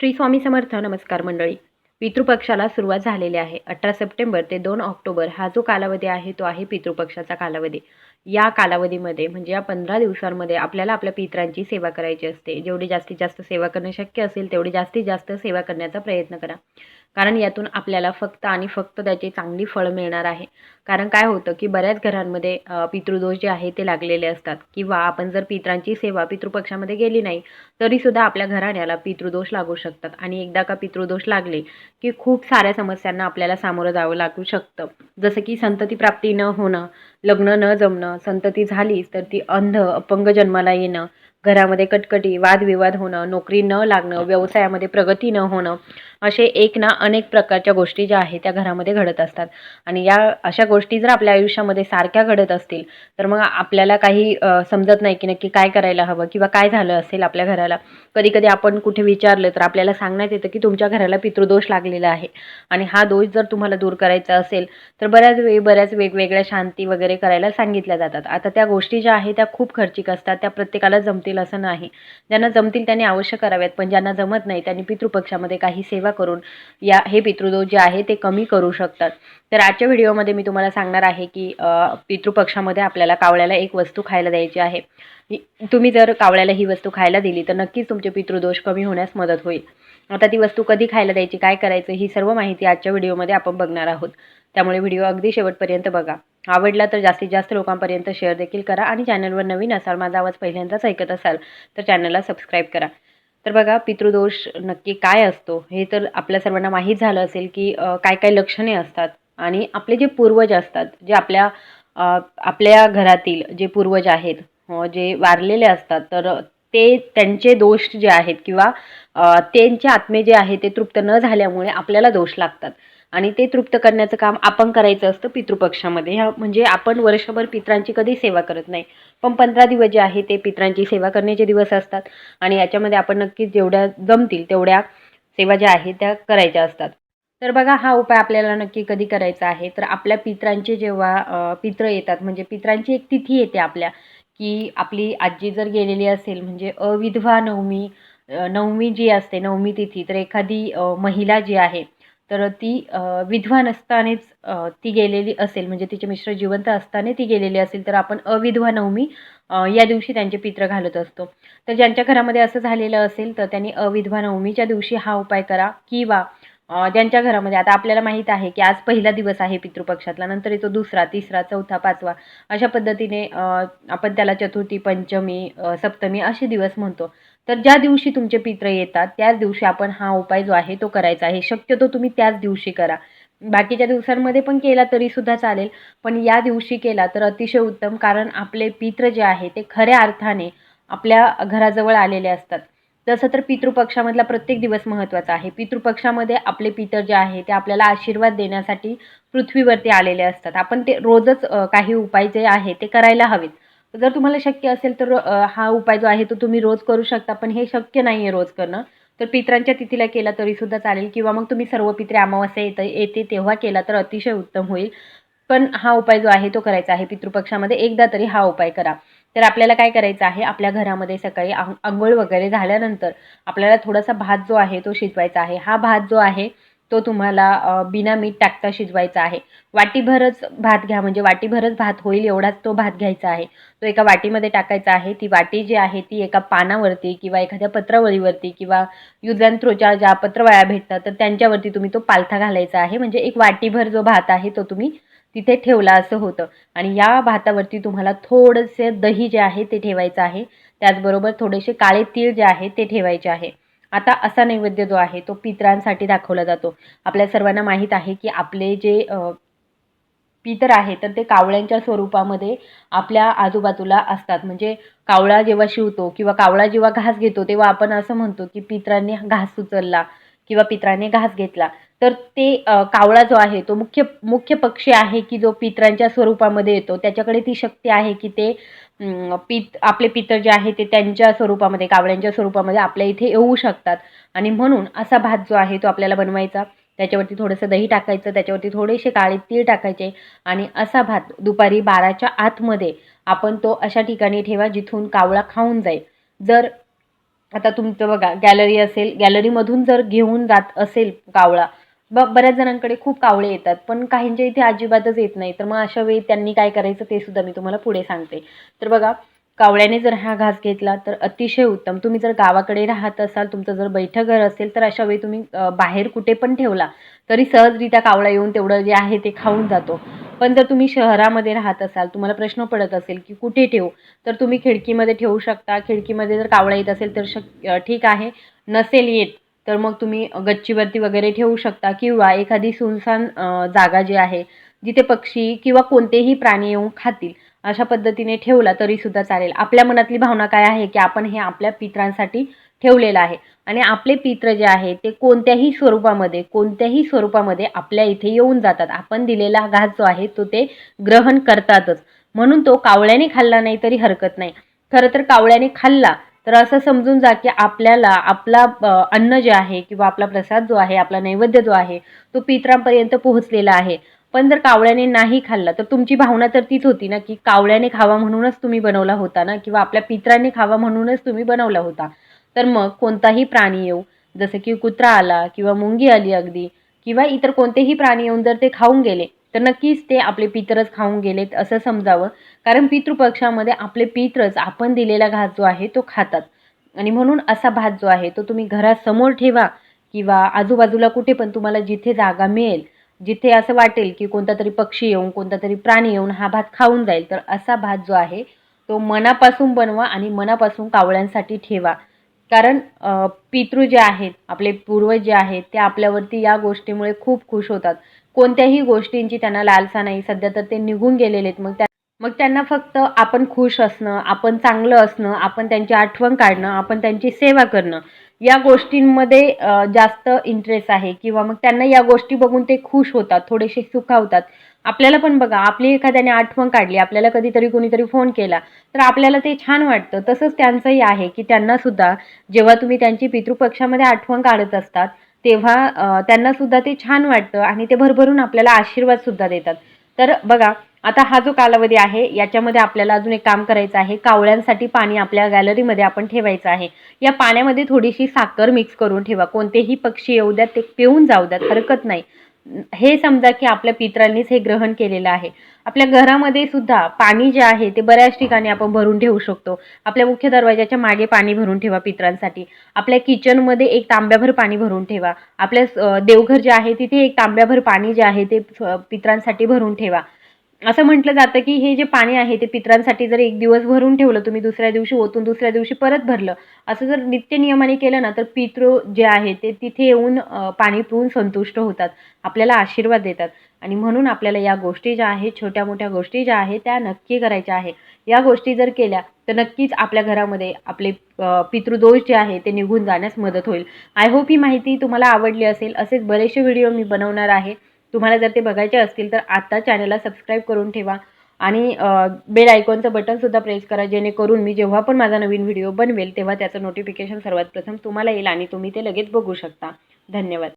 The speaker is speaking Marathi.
श्री स्वामी समर्थ नमस्कार मंडळी. पितृपक्षाला सुरुवात झालेली आहे. अठरा सप्टेंबर ते दोन ऑक्टोबर हा जो कालावधी आहे तो आहे पितृपक्षाचा कालावधी. या कालावधीमध्ये म्हणजे या पंधरा दिवसांमध्ये आपल्याला आपल्या पितरांची सेवा करायची असते. जेवढी जास्तीत जास्त सेवा करणे शक्य असेल तेवढी जास्तीत जास्त सेवा करण्याचा प्रयत्न करा. कारण यातून आपल्याला फक्त आणि फक्त त्याची चांगली फळं मिळणार आहे. कारण काय होतं की बऱ्याच घरांमध्ये पितृदोष जे आहे ते लागलेले असतात. किंवा आपण जर पितरांची सेवा पितृपक्षामध्ये गेली नाही तरीसुद्धा आपल्या घराण्याला पितृदोष लागू शकतात. आणि एकदा का पितृदोष लागले की खूप साऱ्या समस्यांना आपल्याला सामोरं जावं लागू शकतं. जसं की संतती प्राप्ती न होणं लग्न न जमणं संतती झालीच तर ती अंध अपंग जन्माला येणं घरामध्ये कटकटी वादविवाद होणं नोकरी न लागणं व्यवसायामध्ये प्रगती न होणं असे एक ना अनेक प्रकारच्या गोष्टी ज्या आहेत त्या घरामध्ये घडत असतात. आणि या अशा गोष्टी जर आपल्या आयुष्यामध्ये सारख्या घडत असतील तर मग आपल्याला काही समजत नाही की नक्की काय करायला हवं किंवा काय झालं असेल आपल्या घराला. कधी कधी आपण कुठे विचारलं तर आपल्याला सांगण्यात येतं की तुमच्या घराला पितृदोष लागलेला आहे. आणि हा दोष जर तुम्हाला दूर करायचा असेल तर बऱ्याच वेळी बऱ्याच वेगवेगळ्या शांती वगैरे करायला सांगितल्या जातात. आता त्या गोष्टी ज्या आहेत त्या खूप खर्चिक असतात त्या प्रत्येकाला जमतील असं नाही. ज्यांना जमतील त्यांनी अवश्य कराव्यात पण ज्यांना जमत नाही त्यांनी पितृपक्षामध्ये काही सेवा करून या हे पितृदोष जे आहे ते कमी करू शकतात. तर आजच्या व्हिडिओमध्ये मी तुम्हाला सांगणार आहे की पितृपक्षामध्ये आपल्याला कावळ्याला एक वस्तू खायला द्यायची आहे. तुम्ही जर कावळ्याला ही वस्तू खायला दिली तर नक्कीच तुमचे पितृदोष कमी होण्यास मदत होईल. आता ती वस्तू कधी खायला द्यायची काय करायचं ही सर्व माहिती आजच्या व्हिडिओमध्ये आपण बघणार आहोत. त्यामुळे व्हिडिओ अगदी शेवटपर्यंत बघा. आवडला तर जास्तीत जास्त लोकांपर्यंत शेअर देखील करा आणि चॅनलवर नवीन असाल माझा आवाज पहिल्यांदाच ऐकत असाल तर चॅनलला सबस्क्राईब करा. तर बघा पितृदोष नक्की काय असतो? हे तर आपल्या सर्वांना माहीत झालं असेल की काय काय लक्षणे असतात आणि आपले जे पूर्वज असतात जे आपल्या आपल्या घरातील जे पूर्वज आहेत जे वारलेले असतात तर ते त्यांचे दोष जे आहेत किंवा त्यांचे आत्मे जे आहे ते तृप्त न झाल्यामुळे आपल्याला दोष लागतात. आणि ते तृप्त करण्याचं काम आपण करायचं असतं पितृपक्षामध्ये. ह्या म्हणजे आपण वर्षभर पित्रांची कधी सेवा करत नाही. पण पंधरा दिवस जे आहे ते पित्रांची सेवा करण्याचे दिवस असतात. आणि याच्यामध्ये आपण नक्कीच जेवढ्या जमतील तेवढ्या सेवा ज्या आहेत त्या करायच्या असतात. तर बघा हा उपाय आपल्याला नक्की कधी करायचा आहे? तर आपल्या पित्रांचे जेव्हा पित्र येतात म्हणजे पित्रांची एक तिथी येते आपल्या की आपली आजी जर गेलेली असेल म्हणजे अविधवा नवमी नवमी जी असते नवमी तिथी तर एखादी महिला जी आहे तर ती विधवा नसतानेच ती गेलेली असेल. म्हणजे तिचे मिश्र जिवंत असताना ती गेलेली असेल तर आपण अविधवा नवमी या दिवशी त्यांचे पित्र घालत असतो. तर ज्यांच्या घरामध्ये असं झालेलं असेल तर त्यांनी अविधवा नवमीच्या दिवशी हा उपाय करा किंवा ज्यांच्या घरामध्ये आता आपल्याला माहीत आहे की आज पहिला दिवस आहे पितृपक्षातला नंतर येतो दुसरा तिसरा चौथा पाचवा. अशा पद्धतीने आपण त्याला चतुर्थी पंचमी सप्तमी असे दिवस म्हणतो. तर ज्या दिवशी तुमचे पित्र येतात त्याच दिवशी आपण हा उपाय जो आहे तो करायचा आहे. शक्यतो तुम्ही त्याच दिवशी करा. बाकीच्या दिवसांमध्ये पण केला तरी सुद्धा चालेल पण या दिवशी केला तर अतिशय उत्तम कारण आपले पित्र जे आहे ते खऱ्या अर्थाने आपल्या घराजवळ आलेले असतात. तसं तर पितृपक्षामधला प्रत्येक दिवस महत्त्वाचा आहे. पितृपक्षामध्ये आपले पितर जे आहे ते आपल्याला आशीर्वाद देण्यासाठी पृथ्वीवरती आलेले असतात. आपण ते रोजच काही उपाय जे आहे ते करायला हवेत. जर तुम्हाला शक्य असेल तर हा उपाय जो आहे तो तुम्ही रोज करू शकता पण हे शक्य नाही आहे रोज करणं. तर पित्रांच्या तिथीला केला तरीसुद्धा चालेल किंवा मग तुम्ही सर्व पित्रे अमावस्या येतं येते तेव्हा केला तर अतिशय उत्तम होईल. पण हा उपाय जो आहे तो करायचा आहे. पितृपक्षामध्ये एकदा तरी हा उपाय करा. तर आपल्याला काय करायचं आहे? आपल्या घरामध्ये सकाळी आंघोळ वगैरे झाल्यानंतर आपल्याला थोडासा भात जो आहे तो शिजवायचा आहे. हा भात जो आहे तो तुम्हाला बिना मीठ टाकता शिजवायचा आहे. वाटीभरच भात घ्या. म्हणजे वाटीभरच भात होईल एवढाच तो भात घ्यायचा आहे. तो एका वाटीमध्ये टाकायचा आहे. ती वाटी जी आहे ती एका पानावरती किंवा एखाद्या पत्रावळीवरती किंवा यूज अँड थ्रोच्या ज्या पत्रवळ्या भेटतात तर त्यांच्यावरती तुम्ही तो पालथा घालायचा आहे. म्हणजे एक वाटीभर जो भात आहे तो तुम्ही तिथे ठेवला असं होतं. आणि या भातावरती तुम्हाला थोडंसे दही जे आहे ते ठेवायचं आहे. त्याचबरोबर थोडेसे काळे तीळ जे आहे ते ठेवायचे आहे. आता असा नैवेद्य जो आहे तो पितरांसाठी दाखवला जातो. आपल्या सर्वांना माहीत आहे की आपले जे पितर आहे तर ते कावळ्यांच्या स्वरूपामध्ये आपल्या आजूबाजूला असतात. म्हणजे कावळा जेव्हा शिवतो किंवा कावळा जेव्हा घास घेतो तेव्हा आपण असं म्हणतो की पितरांनी घास उचलला. किंवा पित्राने घास घेतला. तर ते कावळा जो आहे तो मुख्य मुख्य पक्षी आहे की जो पितरांच्या स्वरूपामध्ये येतो. त्याच्याकडे ती शक्ती आहे की ते पित आपले पितर जे आहे ते त्यांच्या स्वरूपामध्ये कावळ्यांच्या स्वरूपामध्ये आपल्या इथे येऊ शकतात. आणि म्हणून असा भात जो आहे तो आपल्याला बनवायचा. त्याच्यावरती थोडंसं दही टाकायचं त्याच्यावरती थोडेसे काळे तीळ टाकायचे आणि असा भात दुपारी बाराच्या आतमध्ये आपण तो अशा ठिकाणी ठेवा जिथून कावळा खाऊन जाईल. जर आता तुमचं बघा गॅलरी असेल गॅलरीमधून जर घेऊन जात असेल कावळा ब बऱ्याच जणांकडे खूप कावळे येतात पण काहींच्या इथे अजिबातच येत नाही. तर मग अशा वेळी त्यांनी काय करायचं ते सुद्धा मी तुम्हाला पुढे सांगते. तर बघा कावळ्याने जर हा घास घेतला तर अतिशय उत्तम. तुम्ही जर गावाकडे राहत असाल तुमचं जर बैठं घर असेल तर अशा वेळी तुम्ही बाहेर कुठे पण ठेवला तरी सहजरित्या कावळा येऊन तेवढं जे आहे ते खाऊन जातो. पण जर तुम्ही शहरामध्ये राहत असाल तुम्हाला प्रश्न पडत असेल की कुठे ठेवू तर तुम्ही खिडकीमध्ये ठेवू शकता. खिडकीमध्ये जर कावळा येत असेल तर शक ठीक आहे. नसेल येत तर मग तुम्ही गच्चीवरती वगैरे ठेवू शकता किंवा एखादी सुनसान जागा जी आहे जिथे पक्षी किंवा कोणतेही प्राणी येऊन खातील अशा पद्धतीने ठेवला तरीसुद्धा चालेल. आपल्या मनातली भावना काय आहे की आपण हे आपल्या पित्रांसाठी ठेवलेला आहे. आणि आपले पित्र जे आहे ते कोणत्याही स्वरूपामध्ये कोणत्याही स्वरूपामध्ये आपल्या इथे येऊन जातात. आपण दिलेला घास जो आहे तो ते ग्रहण करतातच. म्हणून तो कावळ्याने खाल्ला नाही तरी हरकत नाही. खरं तर कावळ्याने खाल्ला तर असं समजून जा की आपल्याला आपला अन्न जे आहे किंवा आपला प्रसाद जो आहे आपला नैवेद्य जो आहे तो पित्रांपर्यंत पोहोचलेला आहे. पण जर कावळ्याने नाही खाल्ला तर तुमची भावना तर तीच होती ना की कावळ्याने खावा म्हणूनच तुम्ही बनवला होता ना किंवा आपल्या पित्रांनी खावा म्हणूनच तुम्ही बनवला होता. तर मग कोणताही प्राणी येऊ जसं की कुत्रा आला किंवा मुंगी आली अगदी किंवा इतर कोणतेही प्राणी येऊन जर ते खाऊन गेले तर नक्कीच ते आपले पितरच खाऊन गेलेत असं समजावं. कारण पितृपक्षामध्ये आपले पितरच आपण दिलेला घास जो आहे तो खातात. आणि म्हणून असा भात जो आहे तो तुम्ही घरासमोर ठेवा किंवा आजूबाजूला कुठे पण तुम्हाला जिथे जागा मिळेल जिथे असं वाटेल की कोणता तरी पक्षी येऊन कोणता तरी प्राणी येऊन हा भात खाऊन जाईल तर असा भात जो आहे तो मनापासून बनवा आणि मनापासून कावळ्यांसाठी ठेवा. कारण पितृ जे आहेत आपले पूर्वज जे आहेत ते आपल्यावरती या गोष्टीमुळे खूप खुश होतात. कोणत्याही गोष्टींची त्यांना लालसा नाही. सध्या तर ते निघून गेलेले आहेत. मग त्या मग त्यांना फक्त आपण खुश असणं आपण चांगलं असणं आपण त्यांची आठवण काढणं आपण त्यांची सेवा करणं या गोष्टींमध्ये जास्त इंटरेस्ट आहे. किंवा मग त्यांना या गोष्टी बघून ते खुश होतात थोडेसे सुखावतात. आपल्याला पण बघा आपली एखाद्याने आठवण काढली आपल्याला कधीतरी कोणीतरी फोन केला तर आपल्याला ते छान वाटतं. तसंच त्यांचंही आहे की त्यांना सुद्धा जेव्हा तुम्ही त्यांची पितृपक्षामध्ये आठवण काढत असतात तेव्हा त्यांना सुद्धा ते छान वाटतं आणि ते भरभरून आपल्याला आशीर्वाद सुद्धा देतात. तर बघा आता हा जो कालावधी आहे याच्यामध्ये आपल्याला अजून एक काम करायचं आहे. कावळ्यांसाठी पाणी आपल्या गॅलरीमध्ये आपण ठेवायचं आहे. या पाण्यामध्ये थोडीशी साखर मिक्स करून ठेवा. कोणतेही पक्षी येऊ द्यात ते पिऊन जाऊ द्यात हरकत नाही. हे समजा की आपल्या पित्रांनीच हे ग्रहण केलेलं आहे. आपल्या घरामध्ये सुद्धा पाणी जे आहे ते बऱ्याच ठिकाणी आपण भरून ठेवू शकतो. आपल्या मुख्य दरवाजाच्या मागे पाणी भरून ठेवा पित्रांसाठी. आपल्या किचनमध्ये एक तांब्याभर पाणी भरून ठेवा. आपल्या देवघर जे आहे तिथे एक तांब्याभर पाणी जे आहे ते पित्रांसाठी भरून ठेवा. असं म्हटलं जातं की हे जे पाणी आहे ते पित्रांसाठी जर एक दिवस भरून ठेवलं तुम्ही दुसऱ्या दिवशी ओतून दुसऱ्या दिवशी परत भरलं असं जर नित्य नियमाने केलं ना तर पितृ जे आहे ते तिथे येऊन पाणी पिऊन संतुष्ट होतात आपल्याला आशीर्वाद देतात. आणि म्हणून आपल्याला या गोष्टी ज्या आहेत छोट्या मोठ्या गोष्टी ज्या आहेत त्या नक्की करायच्या आहे. या गोष्टी जर केल्या तर नक्कीच आपल्या घरामध्ये आपले पितृदोष जे आहे ते निघून जाण्यास मदत होईल. आय होप ही माहिती तुम्हाला आवडली असेल. असेच बरेचसे व्हिडिओ मी बनवणार आहे. तुम्हाला जर ते बघायचे असतील तर आत्ता चॅनलला सबस्क्राईब करून ठेवा. आणि बेल आयकॉनचं बटनसुद्धा प्रेस करा जेणेकरून मी जेव्हा पण माझा नवीन व्हिडिओ बनवेल तेव्हा त्याचं नोटिफिकेशन सर्वात प्रथम तुम्हाला येईल आणि तुम्ही ते लगेच बघू शकता. धन्यवाद.